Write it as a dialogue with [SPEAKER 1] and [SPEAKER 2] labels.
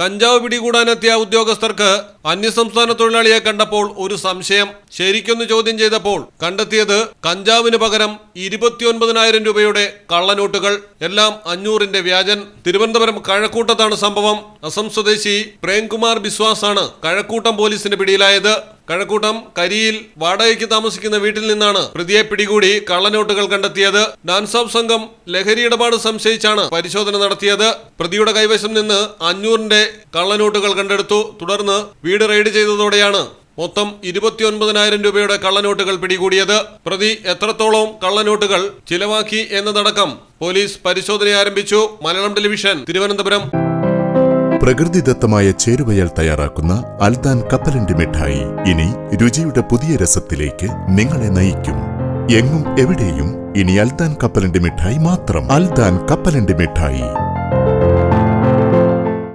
[SPEAKER 1] കഞ്ചാവ് പിടികൂടാനെത്തിയ ഉദ്യോഗസ്ഥർക്ക് അന്യസംസ്ഥാന തൊഴിലാളിയെ കണ്ടപ്പോൾ ഒരു സംശയം. ശരിക്കൊന്ന് ചോദ്യം ചെയ്തപ്പോൾ കണ്ടെത്തിയത് കഞ്ചാവിന് പകരം ഇരുപത്തിയൊൻപതിനായിരം രൂപയുടെ കള്ളനോട്ടുകൾ. എല്ലാം അഞ്ഞൂറിന്റെ വ്യാജൻ. തിരുവനന്തപുരം കഴക്കൂട്ടത്താണ് സംഭവം. അസം സ്വദേശി പ്രേംകുമാർ ബിസ്വാസ് ആണ് കഴക്കൂട്ടം പോലീസിന്റെ പിടിയിലായത്. കഴക്കൂട്ടം കരിയിൽ വാടകയ്ക്ക് താമസിക്കുന്ന വീട്ടിൽ നിന്നാണ് പ്രതിയെ പിടികൂടി കള്ളനോട്ടുകൾ കണ്ടെത്തിയത്. ഡാൻസാഫ് സംഘം ലഹരി ഇടപാട് സംശയിച്ചാണ് പരിശോധന നടത്തിയത്. പ്രതിയുടെ കൈവശം നിന്ന് അഞ്ഞൂറിന്റെ കള്ളനോട്ടുകൾ കണ്ടെടുത്തു. തുടർന്ന് വീട് റെയ്ഡ് ചെയ്തതോടെയാണ് മൊത്തം ഇരുപത്തിയൊൻപതിനായിരം രൂപയുടെ കള്ളനോട്ടുകൾ പിടികൂടിയത്. പ്രതി എത്രത്തോളം കള്ളനോട്ടുകൾ ചിലവാക്കി എന്നതടക്കം പോലീസ് പരിശോധന ആരംഭിച്ചു മലയാളം ടെലിവിഷൻ തിരുവനന്തപുരം.
[SPEAKER 2] പ്രകൃതിദത്തമായ ചേരുവയാൽ തയ്യാറാക്കുന്ന അൽദാൻ കപ്പലണ്ടി മിഠായി. ഇനി രുചിയുടെ പുതിയ രസത്തിലേക്ക് നിങ്ങളെ നയിക്കും. എങ്ങും എവിടെയും ഇനി അൽദാൻ കപ്പലണ്ടി മിഠായി മാത്രം. അൽദാൻ കപ്പലണ്ടി മിഠായി.